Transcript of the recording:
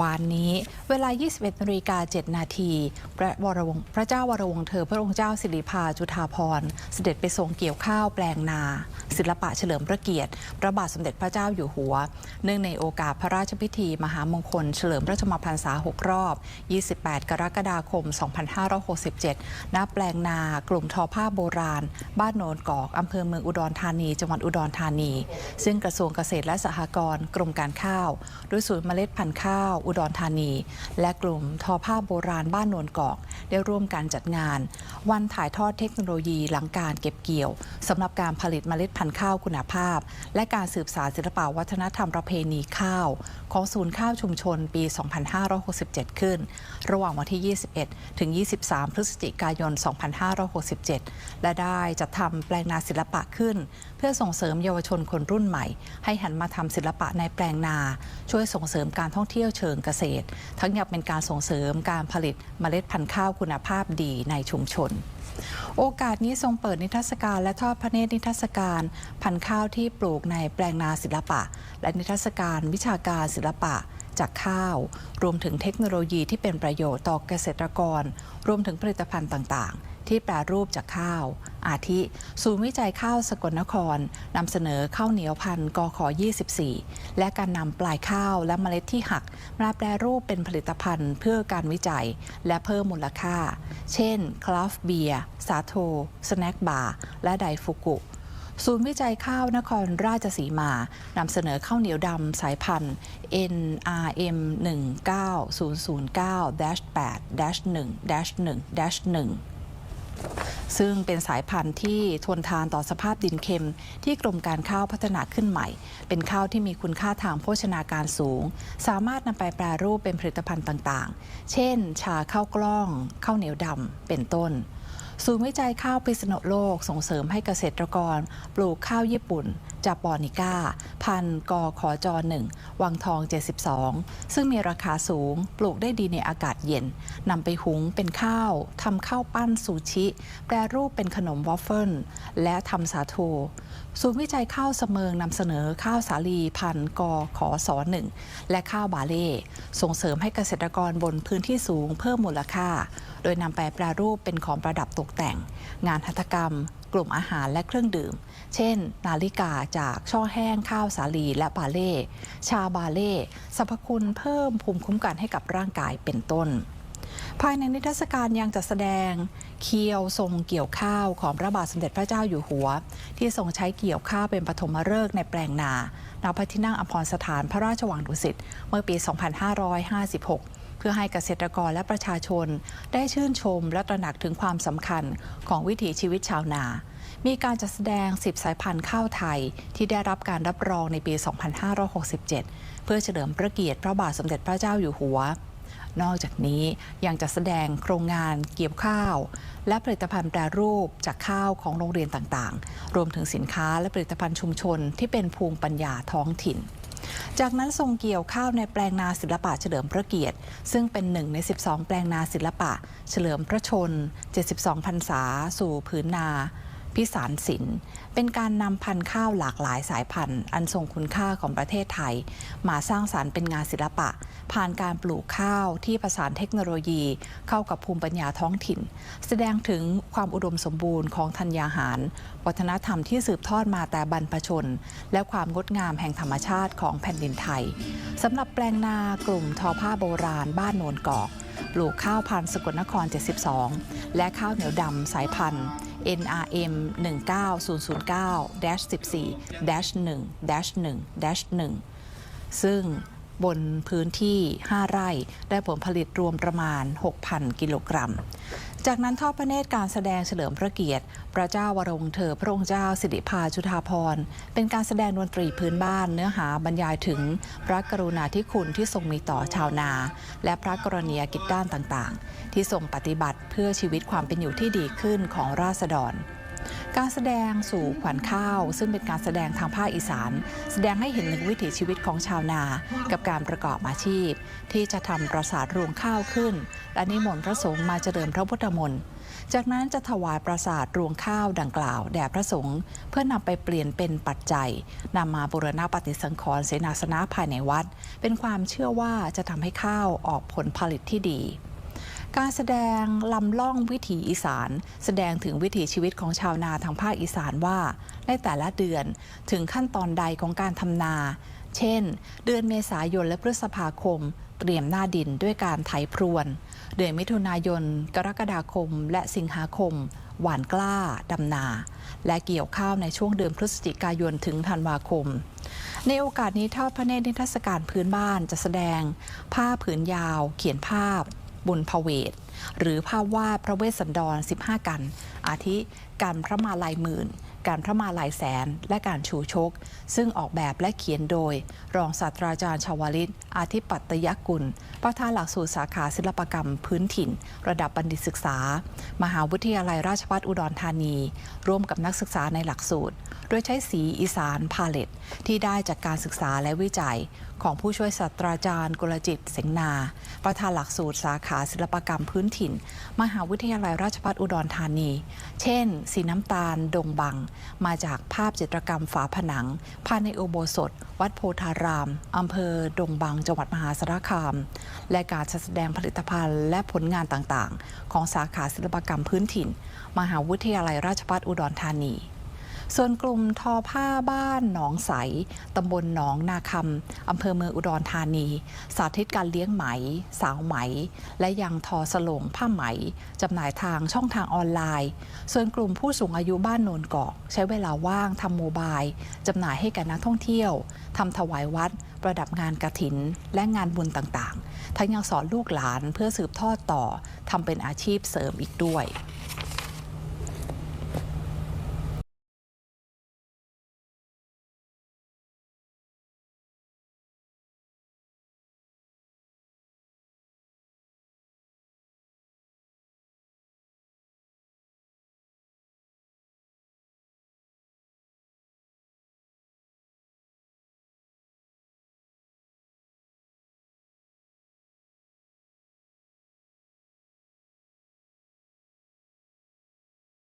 วานนี้เวลา 21นาฬิกา7นาทีพระวรวงพระเจ้าวรวงเธอพระองค์เจ้าสิริพาจุฑาภรณ์เสด็จไปทรงเกี่ยวข้าวแปลงนา ศิลปะเฉลิมพระเกียรติ พระบาทสมเด็จพระเจ้าอยู่หัว เนื่องในโอกาสพระราชพิธี มหามงคล เฉลิมพระชมพรรษา 6 รอบ 28 กรกฎาคม 2567 ณ แปลงนากลุ่มทอผ้าโบราณ บ้านโนนกอก อำเภอเมืองอุดรธานี จังหวัดอุดรธานี ซึ่งกระทรวงเกษตรและสหกรณ์ กรมการข้าว ด้วยศูนย์เมล็ดพันธุ์ข้าว อุดรธานี และกลุ่มทอผ้าโบราณบ้านโนนกอก ได้ร่วมการจัดงาน วันถ่ายทอดเทคโนโลยีหลังการเก็บเกี่ยวสำหรับการผลิตเมล็ดพันธุ์ข้าวคุณภาพ และการสืบสานศิลปวัฒนธรรมประเพณีข้าว ของศูนย์ข้าวชุมชนปี 2567 ขึ้น ระหว่างวันที่ 21 ถึง 23 พฤศจิกายน 2567 และได้จัดทำแปลงนาศิลปะขึ้น เพื่อส่งเสริมเยาวชนคนรุ่นใหม่ ให้หันมาทำศิลปะในแปลงนา ช่วยส่งเสริมการท่องเที่ยวเชิงเกษตร ทั้งยังเป็นการส่งเสริมการผลิตเมล็ดพันธุ์ข้าวคุณภาพดีในชุมชน โอกาสนี้ทรงเปิดนิทรรศการและทอดพระเนตรนิทรรศการพันธุ์ข้าวที่ปลูกในแปลงนาศิลปะ และนิทรรศการวิชาการศิลปะจากข้าว รวมถึงเทคโนโลยีที่เป็นประโยชน์ต่อเกษตรกร รวมถึงผลิตภัณฑ์ต่างๆ ที่แปรรูปจากข้าว อาทิ ศูนย์วิจัยข้าวสกลนครนำเสนอข้าวเหนียวพันธุ์กข24 และการนำปลายข้าวและเมล็ดที่หักมาแปรรูปเป็นผลิตภัณฑ์เพื่อการวิจัย และเพิ่มมูลค่า เช่นคลาฟเบียร์สาโท สแน็คบาร์และไดฟุกุ ศูนย์วิจัยข้าวนครราชสีมานำเสนอข้าวเหนียวดำสายพันธุ์ NRM 19009-8-1-1-1ซึ่งเป็นสายพันธุ์ที่ทนทานต่อสภาพดินเค็ม ที่กรมการข้าวพัฒนาขึ้นใหม่ เป็นข้าวที่มีคุณค่าทางโภชนาการสูง สามารถนำไปแปรรูปเป็นผลิตภัณฑ์ต่างๆ เช่น ชาข้าวกล้อง ข้าวเหนียวดำเป็นต้น ศูนย์วิจัยข้าวพิษณุโลกส่งเสริมให้เกษตรกร ปลูกข้าวญี่ปุ่น จาปอนิก้า พันธุ์กขอจหนึ่งวังทอง 72 ซึ่งมีราคาสูงปลูกได้ดีในอากาศเย็นนำไปหุงเป็นข้าวทำข้าวปั้นซูชิ แปรรูปเป็นขนมวอฟเฟิลและทำสาโทศูนย์วิจัยข้าวเสมิงนำเสนอข้าวสาลีพันธุ์กขอสอหนึ่งและข้าวบาเล่ส่งเสริมให้เกษตรกรบนพื้นที่สูงเพิ่มมูลค่า โดยนำไปแปรรูปเป็นของประดับตกแต่ง งานหัตถกรรม กลุ่มอาหารและเครื่องดื่ม เช่น นาฬิกาจากช่อแห้งข้าวสาลีและบาเล่ ชาบาเล่สรรพคุณเพิ่มภูมิคุ้มกันให้กับร่างกายเป็นต้น ภายในนิทรรศการยังจัดแสดง เคียวทรงเกี่ยวข้าวของพระบาทสมเด็จพระเจ้าอยู่หัว ที่ทรงใช้เกี่ยวข้าวเป็นปฐมฤกษ์ในแปลงนาณพระที่นั่งอภรสถานพระราชวังดุสิตเมื่อปี 2556 พื่อให้เกษตรกรและประชาชน ได้ชื่นชมและตระหนักถึงความสำคัญของวิถีชีวิตชาวนา มีการจัดแสดง 10 สายพันธุ์ข้าวไทย ที่ได้รับการรับรองในปี 2567 เพื่อเฉลิมพระเกียรติพระบาทสมเด็จพระเจ้าอยู่หัวนอกจากนี้ยังจะแสดงโครงงานเกี่ยวข้าว และผลิตภัณฑ์แปรรูปจากข้าวของโรงเรียนต่างๆ รวมถึงสินค้าและผลิตภัณฑ์ชุมชนที่เป็นภูมิปัญญาท้องถิ่น จากนั้นทรงเกี่ยวข้าวในแปลงนาศิลปะเฉลิมพระเกียรติ ซึ่งเป็นหนึ่งใน 12 แปลงนาศิลปะ เฉลิมพระชน 72 พรรษา สู่ผืนนา พิสารศิลป์เป็นการนำพันธุ์ข้าวหลากหลายสายพันธุ์ อันทรงคุณค่าของประเทศไทย มาสร้างสารรค์เป็นงานศิลปะ ผ่านการปลูกข้าวที่ประสานเทคโนโลยี เข้ากับภูมิปัญญาท้องถิ่น แสดงถึงความอุดมสมบูรณ์ของธัญญาหาร วัฒนธรรมที่สืบทอดมาแต่บรรพชน และความงดงามแห่งธรรมชาติของแผ่นดินไทยสำหรับแปลงนากลุ่มทอผ้าโบราณบ้านโนนกอก ปลูกข้าวพันธุ์สกลนคร 72 และข้าวเหนียวดำสายพันธุ์ NRM 19009-14-1-1-1ซึ่ง บนพื้นที่ 5 ไร่ ได้ผลผลิตรวมประมาณ 6,000 กิโลกรัม จากนั้นทอดพระเนตรการแสดงเฉลิมพระเกียรติ พระเจ้าวรวงเธอพระองค์เจ้าสิริภาจุฑาภรเป็นการแสดงดนตรีพื้นบ้านเนื้อหาบรรยายถึงพระกรุณาธิคุณที่ทรงมีต่อชาวนา และพระกรณียกิจด้านต่างๆ ที่ทรงปฏิบัติเพื่อชีวิตความเป็นอยู่ที่ดีขึ้นของราษฎร การแสดงสู่ขวัญข้าว ซึ่งเป็นการแสดงทางภาคอีสาน แสดงให้เห็นถึงวิถีชีวิตของชาวนา กับการประกอบอาชีพ ที่จะทำปราสาทรวงข้าวขึ้น และนิมนต์พระสงฆ์มาเจริญพระพุทธมนต์จากนั้นจะถวายปราสาทรวงข้าวดังกล่าว แด่พระสงฆ์เพื่อนำไปเปลี่ยนเป็นปัจจัยนำมาบูรณะปฏิสังขรณ์เสนาสนะภายในวัด เป็นความเชื่อว่าจะทำให้ข้าวออกผลผลิตที่ดี การแสดงลำล่องวิถีอีสาน แสดงถึงวิถีชีวิตของชาวนาทางภาคอีสานว่า ในแต่ละเดือนถึงขั้นตอนใดของการทำนา เช่น เดือนเมษายนและพฤษภาคม เตรียมหน้าดินด้วยการไถพรวน เดือนมิถุนายน กรกฎาคม และสิงหาคม หวานกล้าดำนา และเกี่ยวข้าวในช่วงเดือนพฤศจิกายนถึงธันวาคมในโอกาสนี้ทอดพระเนตรนิทรรศการพื้นบ้านจะแสดง ผ้าผืนยาว เขียนภาพ บุญพเวท หรือภาพวาดพระเวสสันดร 15 กัน อาทิการพระมาลายหมื่น การพระมาลายแสน และการชูชก ซึ่งออกแบบและเขียนโดย รองศาสตราจารย์ชาวลิต อาทิปัตยกุล ประธานหลักสูตรสาขาศิลปกรรมพื้นถิ่น ระดับบัณฑิตศึกษา มหาวิทยาลัยราชภัฏอุดรธานี ร่วมกับนักศึกษาในหลักสูตร ดยใช้สีอีสานพาเลตที่ได้จากการศึกษาและวิจัย ของผู้ช่วยศาสตราจารย์กุลจิตเสงนา ประธานหลักสูตรสาขาศิลปกรรมพื้นถิ่น มหาวิทยาลัยราชภัฏอุดรธานี เช่น สีน้ำตาล ดงบัง มาจากภาพจิตรกรรมฝาผนัง ภายในอุโบสถ วัดโพธารามอำเภอ ดงบัง จังหวัดมหาสารคาม และการแสดงผลิตภัณฑ์และผลงานต่างๆ ของสาขาศิลปกรรมพื้นถิ่น มหาวิทยาลัยราชภัฏอุดรธานี ส่วนกลุ่มทอผ้าบ้านหนองใสตำบลหนองนาคำอำเภอเมืองอุดรธานี สาธิตการเลี้ยงไหม สาวไหม และยังทอสลงผ้าไหมจำหน่ายทางช่องทางออนไลน์ ส่วนกลุ่มผู้สูงอายุบ้านโนนกอกใช้เวลาว่างทำโมบายจำหน่ายให้แก่นักท่องเที่ยวทำถวายวัด ประดับงานกระถิน และงานบุญต่างๆ ทั้งยังสอนลูกหลานเพื่อสืบทอดต่อทำเป็นอาชีพเสริมอีกด้วย